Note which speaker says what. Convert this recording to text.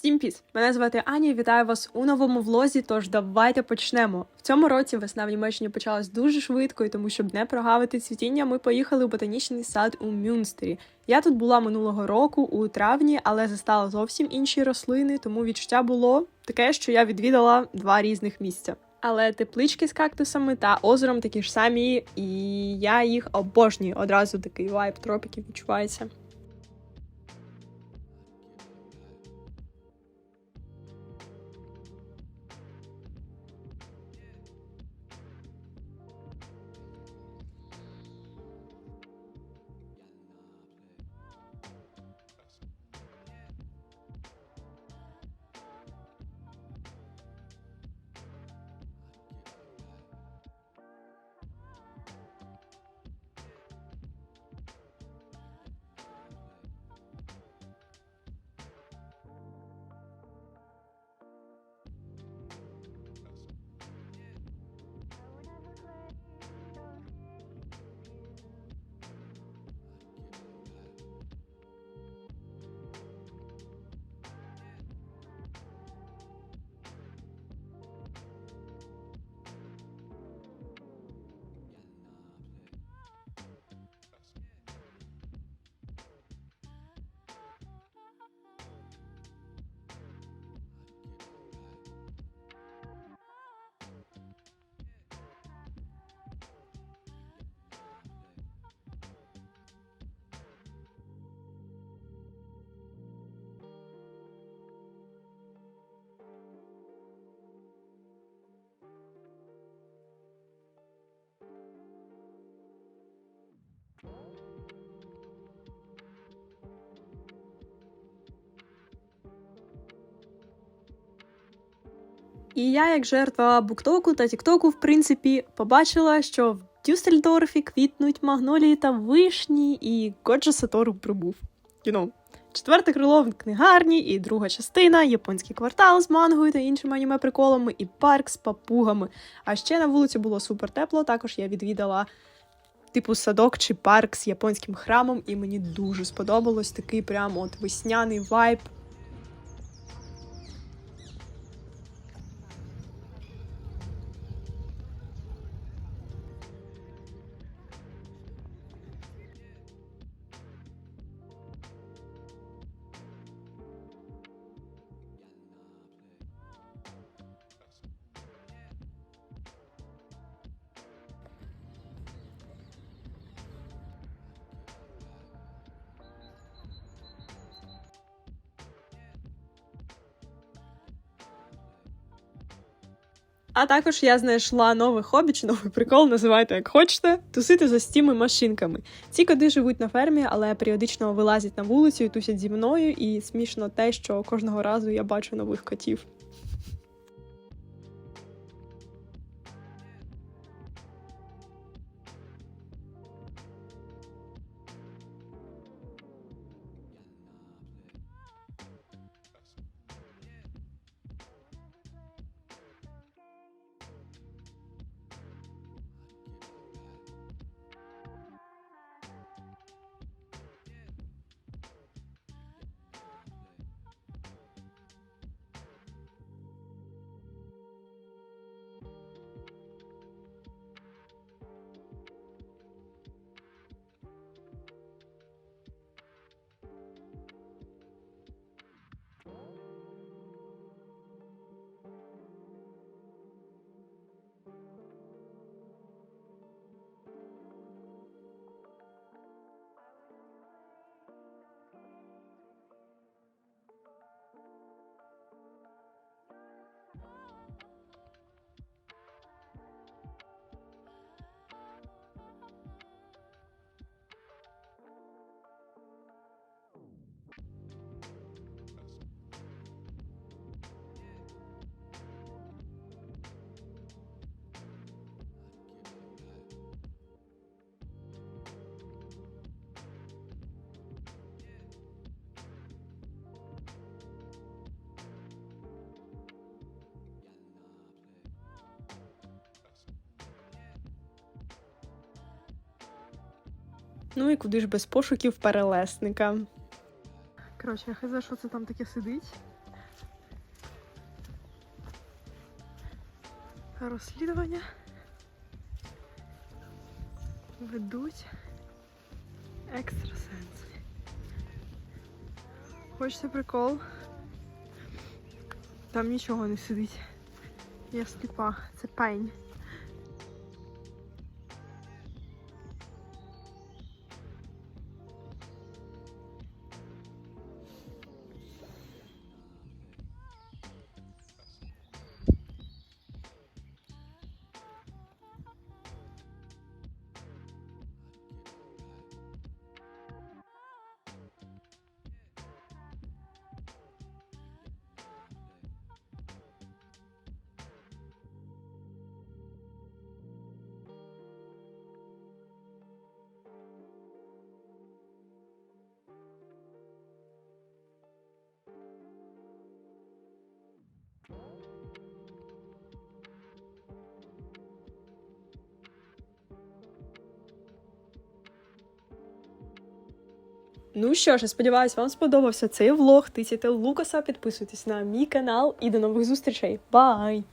Speaker 1: Всім піс! Мене звати Аня. Вітаю вас у новому влозі. Тож давайте почнемо. В цьому році весна в Німеччині почалась дуже швидко, і тому, щоб не прогавити цвітіння, ми поїхали у ботанічний сад у Мюнстері. Я тут була минулого року у травні, але застала зовсім інші рослини, тому відчуття було таке, що я відвідала два різних місця. Але теплички з кактусами та озером такі ж самі, і я їх обожнюю. Одразу такий вайб тропіків відчувається. І я, як жертва буктоку та тіктоку, в принципі, побачила, що в Дюссельдорфі квітнуть магнолії та вишні, і Годжа Сатору прибув. You know. Четверте крило в книгарні, і друга частина, японський квартал з мангою та іншими аніме приколами, і парк з папугами. А ще на вулиці було супер тепло. Також я відвідала типу садок чи парк з японським храмом, і мені дуже сподобалось такий прям от весняний вайб. А також я знайшла нове хобі чи новий прикол, називайте як хочете, тусити за стіми машинками. Ці коди живуть на фермі, але періодично вилазять на вулицю і тусять зі мною. І смішно те, що кожного разу я бачу нових котів. Ну і куди ж без пошуків перелесника. Коротше, я хай за що це там таке сидить. Розслідування ведуть екстрасенс. Хочеться прикол. Там нічого не сидить. Я сліпа, це пень. Ну що ж, я сподіваюсь, вам сподобався цей влог. Тисяйте Лукаса, підписуйтесь на мій канал і до нових зустрічей. Бай!